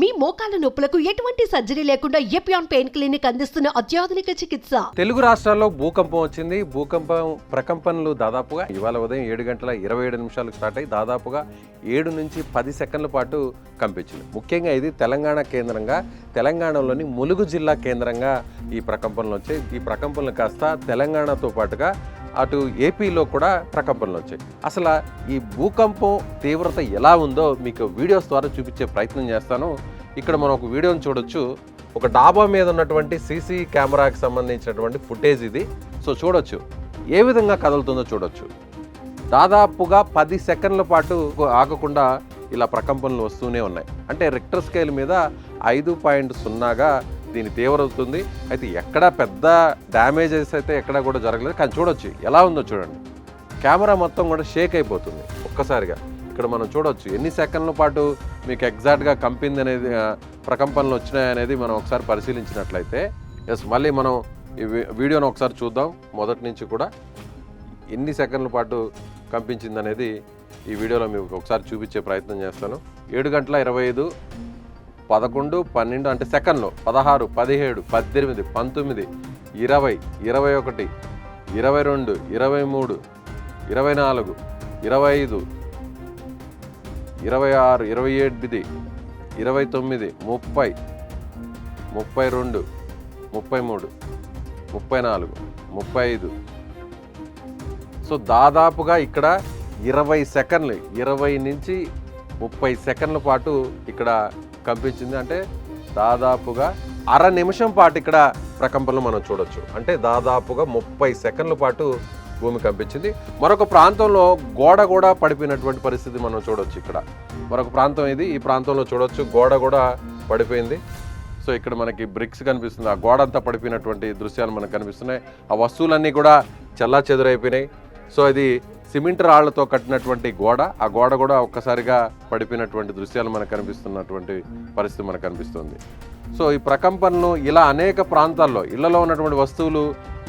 మీ మోకాల నొప్పులకు ఎటువంటి సర్జరీ లేకుండా ఎపియాన్ పెయిన్ క్లినిక్ అందిస్తున్న అత్యాధునిక చికిత్స? తెలుగు రాష్ట్రాల్లో భూకంపం వచ్చింది. భూకంపం ప్రకంపనలు దాదాపుగా ఇవాళ ఉదయం ఏడు గంటల ఇరవై ఏడు నిమిషాలకు స్టార్ట్ అయ్యి దాదాపుగా ఏడు నుంచి పది సెకండ్ల పాటు కంపించింది. ముఖ్యంగా ఇది తెలంగాణ కేంద్రంగా తెలంగాణలోని ములుగు జిల్లా కేంద్రంగా ఈ ప్రకంపనలు వచ్చాయి. ఈ ప్రకంపనలు కాస్త తెలంగాణతో పాటుగా అటు ఏపీలో కూడా ప్రకంపనలు వచ్చాయి. అసలు ఈ భూకంపం తీవ్రత ఎలా ఉందో మీకు వీడియోస్ ద్వారా చూపించే ప్రయత్నం చేస్తాను. ఇక్కడ మనం ఒక వీడియోని చూడొచ్చు. ఒక డాబా మీద ఉన్నటువంటి సీసీ కెమెరాకి సంబంధించినటువంటి ఫుటేజ్ ఇది. సో చూడొచ్చు. ఏ విధంగా కదులుతుందో చూడొచ్చు. దాదాపుగా పది సెకండ్ల పాటు ఆగకుండా ఇలా ప్రకంపనలు వస్తూనే ఉన్నాయి. అంటే రిక్టర్ స్కేల్ మీద ఐదు పాయింట్ సున్నాగా దీని తీవ్రవుతుంది అయితే ఎక్కడ పెద్ద డ్యామేజెస్ అయితే ఎక్కడ కూడా జరగలేదు. కానీ చూడొచ్చు ఎలా ఉందో చూడండి. కెమెరా మొత్తం కూడా షేక్ అయిపోతుంది ఒక్కసారిగా. ఇక్కడ మనం చూడొచ్చు ఎన్ని సెకండ్ల పాటు మీకు ఎగ్జాక్ట్గా కంపింది అనేది ప్రకంపనలు వచ్చినాయి అనేది మనం ఒకసారి పరిశీలించినట్లయితే ఎస్ మళ్ళీ మనం ఈ వీ- వీడియోను ఒకసారి చూద్దాం. మొదటి నుంచి కూడా ఎన్ని సెకండ్ల పాటు కంపించింది అనేది ఈ వీడియోలో మీకు ఒకసారి చూపించే ప్రయత్నం చేస్తాను. ఏడు గంటల ఇరవై ఐదు పదకొండు పన్నెండు అంటే సెకండ్లో. పదహారు పదిహేడు పద్దెనిమిది పంతొమ్మిది ఇరవై ఇరవై ఒకటి ఇరవై రెండు ఇరవై మూడు ఇరవై నాలుగు ఇరవై ఐదు ఇరవై ఆరు ఇరవై ఎనిమిది ఇరవై తొమ్మిది ముప్పై ముప్పై రెండు ముప్పై మూడు ముప్పై నాలుగు ముప్పై ఐదు. సో దాదాపుగా ఇక్కడ ఇరవై సెకండ్లు ఇరవై నుంచి ముప్పై సెకండ్ల పాటు ఇక్కడ కంపించింది అంటే దాదాపుగా అర నిమిషం పాటు ఇక్కడ ప్రకంపనలు మనం చూడొచ్చు. అంటే దాదాపుగా ముప్పై సెకండ్ల పాటు భూమి కంపించింది మరొక ప్రాంతంలో గోడ కూడా పడిపోయినటువంటి పరిస్థితి మనం చూడొచ్చు ఇక్కడ. మరొక ప్రాంతం ఇది. ఈ ప్రాంతంలో చూడొచ్చు గోడ కూడా పడిపోయింది. సో ఇక్కడ మనకి బ్రిక్స్ కనిపిస్తుంది. ఆ గోడ అంతా పడిపోయినటువంటి దృశ్యాలు మనకు కనిపిస్తున్నాయి. ఆ వస్తువులన్నీ కూడా చల్లా చెదురైపోయినాయి. సో అది సిమెంట్ రాళ్ళతో కట్టినటువంటి గోడ ఆ గోడ కూడా ఒక్కసారిగా పడిపోయినటువంటి దృశ్యాలు మనకు కనిపిస్తున్నటువంటి పరిస్థితి మనకు కనిపిస్తుంది. సో ఈ ప్రకంపనలు ఇలా అనేక ప్రాంతాల్లో ఇళ్ళలో ఉన్నటువంటి వస్తువులు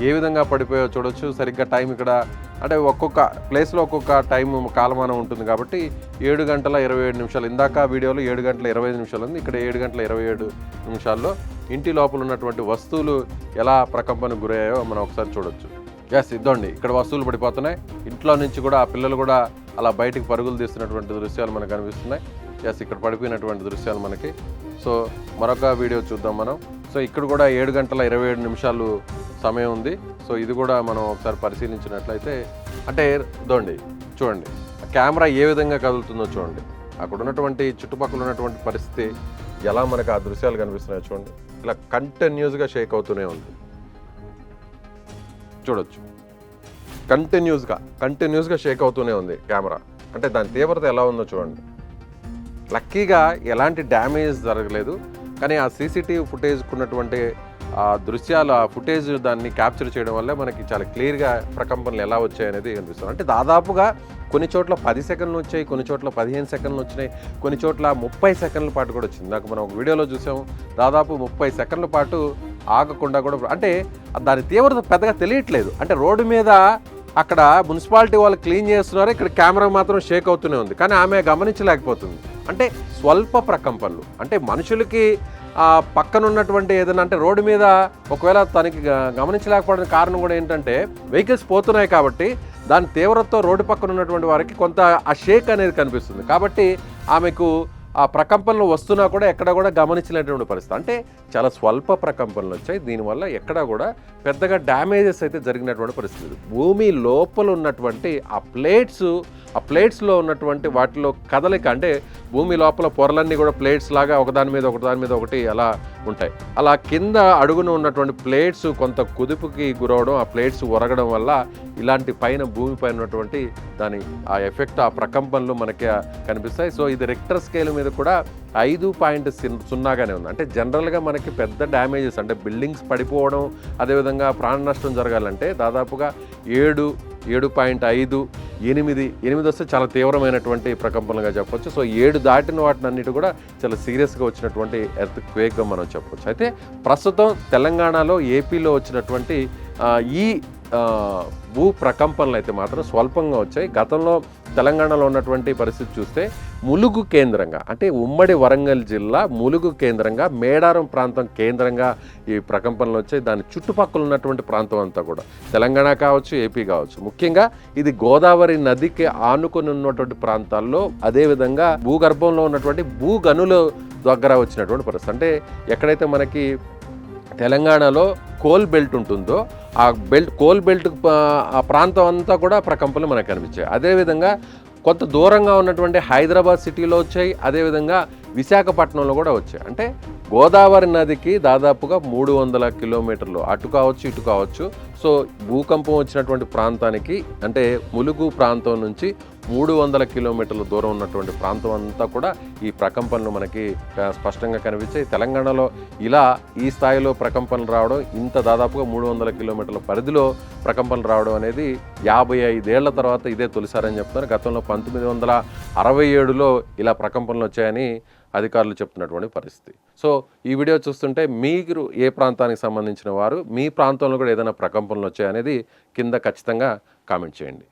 ఏ విధంగా పడిపోయో చూడొచ్చు. సరిగ్గా టైం ఇక్కడ అంటే ఒక్కొక్క ప్లేస్లో ఒక్కొక్క టైం కాలమానం ఉంటుంది కాబట్టి ఏడు గంటల ఇరవై ఏడు నిమిషాలు. ఇందాక వీడియోలో ఏడు గంటల ఇరవై ఐదు నిమిషాలు ఉంది. ఇక్కడ ఏడు గంటల ఇరవై ఏడు నిమిషాల్లో ఇంటి లోపల ఉన్నటువంటి వస్తువులు ఎలా ప్రకంపనకు గురయ్యాయో మనం ఒకసారి చూడొచ్చు. ఎస్ ఇద్దండి. ఇక్కడ వస్తువులు పడిపోతున్నాయి. ఇంట్లో నుంచి కూడా ఆ పిల్లలు కూడా అలా బయటికి పరుగులు తీస్తున్నటువంటి దృశ్యాలు మనకు కనిపిస్తున్నాయి. ఎస్ ఇక్కడ పడిపోయినటువంటి దృశ్యాలు మనకి. సో మరొక వీడియో చూద్దాం మనం. సో ఇక్కడ కూడా ఏడు గంటల ఇరవై ఏడు నిమిషాలు సమయం ఉంది. సో ఇది కూడా మనం ఒకసారి పరిశీలించినట్లయితే అంటే దోండి చూడండి. కెమెరా ఏ విధంగా కదులుతుందో చూడండి. అక్కడ ఉన్నటువంటి చుట్టుపక్కల ఉన్నటువంటి పరిస్థితి ఎలా మనకు ఆ దృశ్యాలు కనిపిస్తున్నాయో చూడండి. ఇలా కంటిన్యూస్గా షేక్ అవుతూనే ఉంది. చూడొచ్చు. కంటిన్యూస్గా కంటిన్యూస్గా షేక్ అవుతూనే ఉంది కెమెరా అంటే దాని తీవ్రత ఎలా ఉందో చూడండి. లక్కీగా ఎలాంటి డ్యామేజ్ జరగలేదు. కానీ ఆ సీసీటీవీ ఫుటేజ్ ఉన్నటువంటి ఆ దృశ్యాలు ఆ ఫుటేజ్ దాన్ని క్యాప్చర్ చేయడం వల్ల మనకి చాలా క్లియర్గా ప్రకంపనలు ఎలా వచ్చాయి అనేది కనిపిస్తుంది. అంటే దాదాపుగా కొన్ని చోట్ల పది సెకండ్లు వచ్చాయి కొన్ని చోట్ల పదిహేను సెకండ్లు వచ్చినాయి కొన్ని చోట్ల ముప్పై సెకండ్ల పాటు కూడా వచ్చింది. నాకు మనం ఒక వీడియోలో చూసాము దాదాపు ముప్పై సెకండ్ల పాటు ఆగకుండా కూడా అంటే దాని తీవ్రత పెద్దగా తెలియట్లేదు. అంటే రోడ్డు మీద అక్కడ మున్సిపాలిటీ వాళ్ళు క్లీన్ చేస్తున్నారు ఇక్కడ కెమెరా మాత్రం షేక్ అవుతూనే ఉంది. కానీ ఆమె గమనించలేకపోతుంది. అంటే స్వల్ప ప్రకంపనలు. అంటే మనుషులకి ఆ పక్కన ఉన్నటువంటి ఏదైనా అంటే రోడ్డు మీద ఒకవేళ తనకి గమనించలేకపోవడానికి కారణం కూడా ఏంటంటే వెహికల్స్ పోతున్నాయి కాబట్టి దాని తీవ్రతతో రోడ్డు పక్కన ఉన్నటువంటి వారికి కొంత ఆ షేక్ అనేది కనిపిస్తుంది. కాబట్టి ఆమెకు ఆ ప్రకంపనలు వస్తున్నా కూడా ఎక్కడ కూడా గమనించలేనటువంటి పరిస్థితి. అంటే చాలా స్వల్ప ప్రకంపనలు వచ్చాయి. దీనివల్ల ఎక్కడ కూడా పెద్దగా డ్యామేజెస్ అయితే జరిగినటువంటి పరిస్థితి భూమి లోపల ఉన్నటువంటి ఆ ప్లేట్స్ ఆ ప్లేట్స్లో ఉన్నటువంటి వాటిలో కదలిక అంటే భూమి లోపల పొరలన్నీ కూడా ప్లేట్స్ లాగా ఒకదాని మీద ఒకదాని మీద ఒకటి అలా ఉంటాయి. అలా కింద అడుగున ఉన్నటువంటి ప్లేట్స్ కొంత కుదుపుకి గురవడం ఆ ప్లేట్స్ ఒరగడం వల్ల ఇలాంటి పైన భూమి పైన ఉన్నటువంటి దాని ఆ ఎఫెక్ట్ ఆ ప్రకంపనలు మనకి కనిపిస్తాయి. సో ఇది రెక్టర్ స్కేల్ మీద కూడా ఐదు పాయింట్ సున్నాగానే ఉంది. అంటే జనరల్గా మనకి పెద్ద డ్యామేజెస్ అంటే బిల్డింగ్స్ పడిపోవడం అదేవిధంగా ప్రాణ నష్టం జరగాలంటే దాదాపుగా ఏడు ఏడు పాయింట్ ఐదు ఎనిమిది ఎనిమిది వస్తే చాలా తీవ్రమైనటువంటి ప్రకంపనలుగా చెప్పొచ్చు. సో ఏడు దాటిన వాటిని అన్నిటి కూడా చాలా సీరియస్గా వచ్చినటువంటి ఎర్త్ క్వేక్గా మనం చెప్పొచ్చు. అయితే ప్రస్తుతం తెలంగాణలో ఏపీలో వచ్చినటువంటి ఈ భూ ప్రకంపనలు అయితే మాత్రం స్వల్పంగా వచ్చాయి. గతంలో తెలంగాణలో ఉన్నటువంటి పరిస్థితి చూస్తే ములుగు కేంద్రంగా అంటే ఉమ్మడి వరంగల్ జిల్లా ములుగు కేంద్రంగా మేడారం ప్రాంతం కేంద్రంగా ఈ ప్రకంపనలు వచ్చాయి. దాని చుట్టుపక్కల ఉన్నటువంటి ప్రాంతం అంతా కూడా తెలంగాణ కావచ్చు ఏపీ కావచ్చు. ముఖ్యంగా ఇది గోదావరి నదికి ఆనుకొని ఉన్నటువంటి ప్రాంతాల్లో అదేవిధంగా భూగర్భంలో ఉన్నటువంటి భూగనుల దగ్గర వచ్చినటువంటి పరిస్థితి. అంటే ఎక్కడైతే మనకి తెలంగాణలో కోల్ బెల్ట్ ఉంటుందో ఆ బెల్ట్ కోల్ బెల్ట్ ఆ ప్రాంతం అంతా కూడా ప్రకంపనలు మనకు కనిపించాయి. అదేవిధంగా కొంత దూరంగా ఉన్నటువంటి హైదరాబాద్ సిటీలో వచ్చాయి. అదేవిధంగా విశాఖపట్నంలో కూడా వచ్చాయి. అంటే గోదావరి నదికి దాదాపుగా మూడు వందల కిలోమీటర్లు అటు కావచ్చు ఇటు కావచ్చు. సో భూకంపం వచ్చినటువంటి ప్రాంతానికి అంటే ములుగు ప్రాంతం నుంచి మూడు వందల కిలోమీటర్ల దూరం ఉన్నటువంటి ప్రాంతం అంతా కూడా ఈ ప్రకంపనలు మనకి స్పష్టంగా కనిపించాయి. తెలంగాణలో ఇలా ఈ స్థాయిలో ప్రకంపనలు రావడం ఇంత దాదాపుగా మూడు వందల కిలోమీటర్ల పరిధిలో ప్రకంపనలు రావడం అనేది యాభై ఐదేళ్ళ తర్వాత ఇదే తొలిసారని చెప్తున్నారు. గతంలో పంతొమ్మిది వందల అరవై ఏడులో ఇలా ప్రకంపనలు వచ్చాయని అధికారులు చెప్తున్నటువంటి పరిస్థితి. సో ఈ వీడియో చూస్తుంటే మీరు ఏ ప్రాంతానికి సంబంధించిన వారు మీ ప్రాంతంలో కూడా ఏదైనా ప్రకంపనలు వచ్చాయనేది కింద ఖచ్చితంగా కామెంట్ చేయండి.